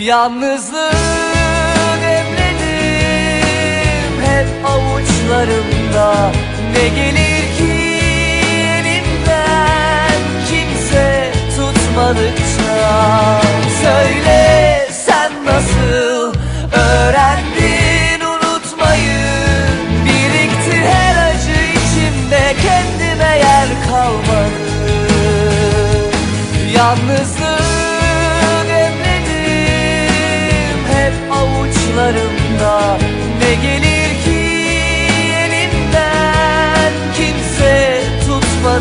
Yalnızlığı demledim hep avuçlarımda. Ne gelir ki elimden kimse tutmadıkça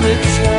and it's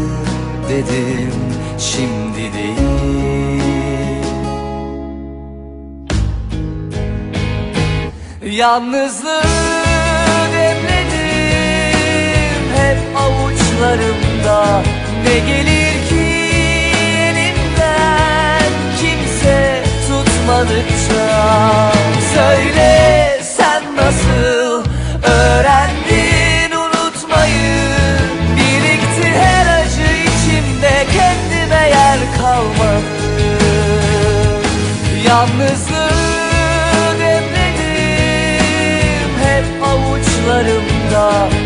dedim şimdi değil. Yalnızlığı Yalnızlığı demledim hep avuçlarımda.